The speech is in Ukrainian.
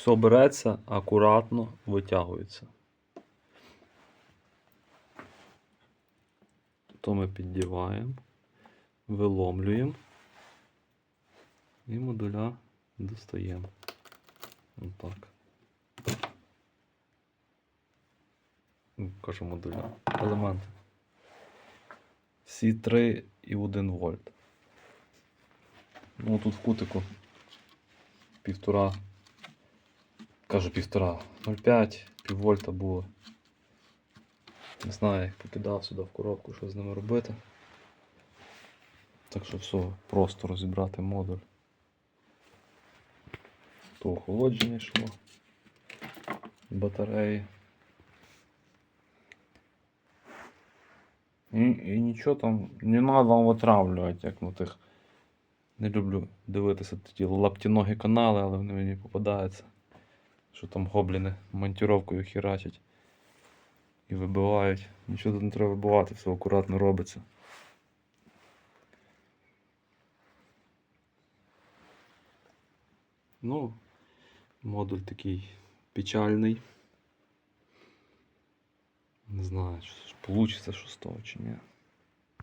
Все береться, акуратно витягується. То ми піддіваємо, виломлюємо і модуля достаємо. Отак. Ну, Кажу модуля. Елементи. Всі 3 і 1 вольт. Ну тут в кутику півтора. Кажу півтора. 0,5, піввольта було. Не знаю, як покидав сюди в коробку, що з ними робити. Так що все, просто розібрати модуль. То охолодження йшло. Батареї. І, і нічого там не треба витравлювати, як на тих. Не люблю дивитися ті лаптіногі канали, але вони мені попадаються. Що там гобліни монтіровкою херачать і вибивають. Нічого тут не треба вибивати, все акуратно робиться. Ну, модуль такий печальний. Не знаю, ж получиться що з того чи ні.